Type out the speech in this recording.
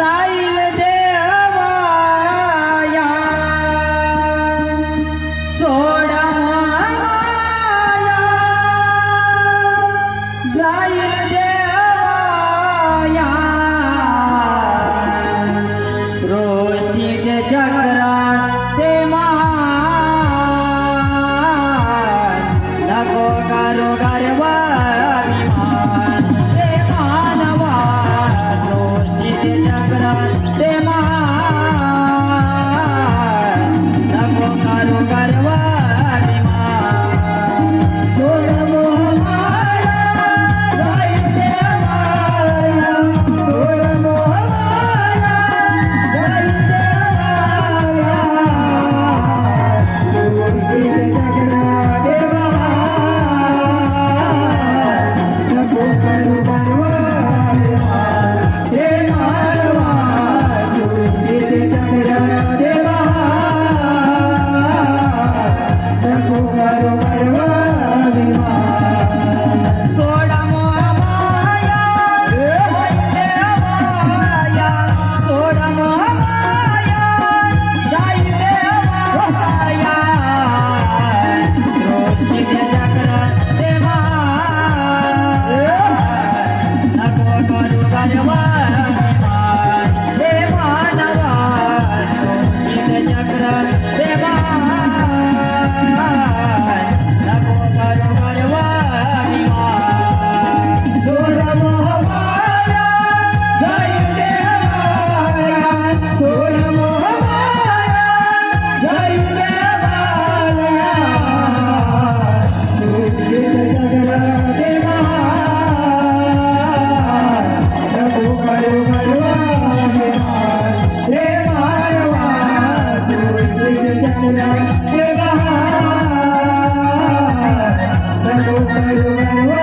जाईल देवाया. सोड माया. जाईल देवाया. Thank you.